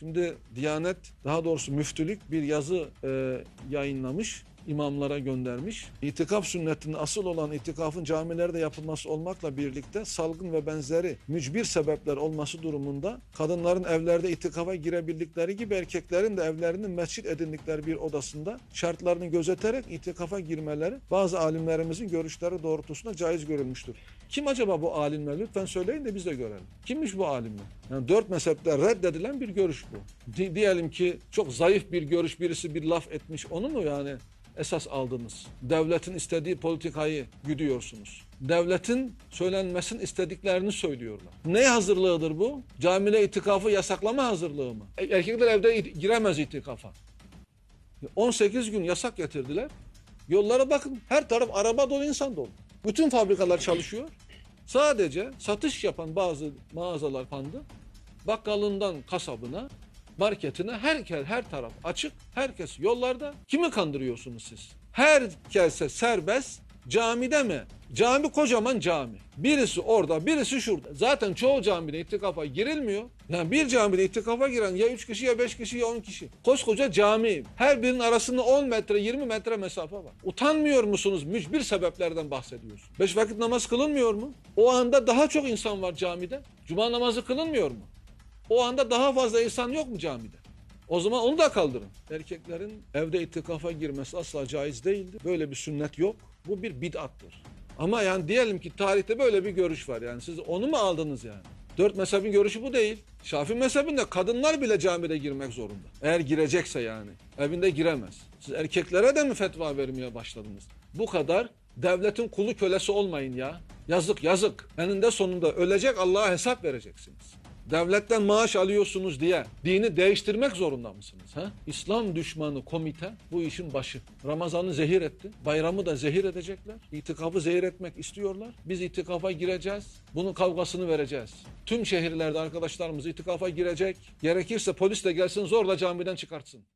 Şimdi Diyanet daha doğrusu müftülük bir yazı e, yayınlamış imamlara göndermiş. İtikaf sünnetinin asıl olan itikafın camilerde yapılması olmakla birlikte salgın ve benzeri mücbir sebepler olması durumunda kadınların evlerde itikafa girebildikleri gibi erkeklerin de evlerinin mescit edindikleri bir odasında şartlarını gözeterek itikafa girmeleri bazı alimlerimizin görüşleri doğrultusunda caiz görülmüştür. Kim acaba bu alimler? Lütfen söyleyin de biz de görelim. Kimmiş bu alimler? Yani dört mezhepte reddedilen bir görüş bu. Di- diyelim ki çok zayıf bir görüş birisi bir laf etmiş. Onu mu yani esas aldınız? Devletin istediği politikayı güdüyorsunuz. Devletin söylenmesini istediklerini söylüyorlar. Ne hazırlığıdır bu? Camile itikafı yasaklama hazırlığı mı? E- Erkekler evde giremez itikafa. 18 gün yasak getirdiler. Yollara bakın her taraf araba dolu insan dolu. Bütün fabrikalar çalışıyor. Sadece satış yapan bazı mağazalar pandı. Bakkalından kasabına, marketine herkes her taraf açık. Herkes yollarda. Kimi kandırıyorsunuz siz? Herkese serbest. Camide mi? Cami kocaman cami. Birisi orada, birisi şurada. Zaten çoğu camide itikafa girilmiyor. Yani bir camide itikafa giren ya 3 kişi ya 5 kişi ya 10 kişi. Koskoca cami. Her birinin arasında 10 metre 20 metre mesafe var. Utanmıyor musunuz? Mücbir sebeplerden bahsediyorsun. 5 vakit namaz kılınmıyor mu? O anda daha çok insan var camide. Cuma namazı kılınmıyor mu? O anda daha fazla insan yok mu camide? O zaman onu da kaldırın. Erkeklerin evde itikafa girmesi asla caiz değildir. Böyle bir sünnet yok. Bu bir bid'attır. Ama yani diyelim ki tarihte böyle bir görüş var. Yani siz onu mu aldınız yani? Dört mezhebin görüşü bu değil. Şafii mezhebinde kadınlar bile camide girmek zorunda. Eğer girecekse yani. Evinde giremez. Siz erkeklere de mi fetva vermeye başladınız? Bu kadar devletin kulu kölesi olmayın ya. Yazık yazık. Eninde sonunda ölecek Allah'a hesap vereceksiniz. Devletten maaş alıyorsunuz diye dini değiştirmek zorunda mısınız? Ha? İslam düşmanı komite bu işin başı. Ramazan'ı zehir etti. Bayramı da zehir edecekler. İtikafı zehir etmek istiyorlar. Biz itikafa gireceğiz. Bunun kavgasını vereceğiz. Tüm şehirlerde arkadaşlarımız itikafa girecek. Gerekirse polis de gelsin zorla camiden çıkartsın.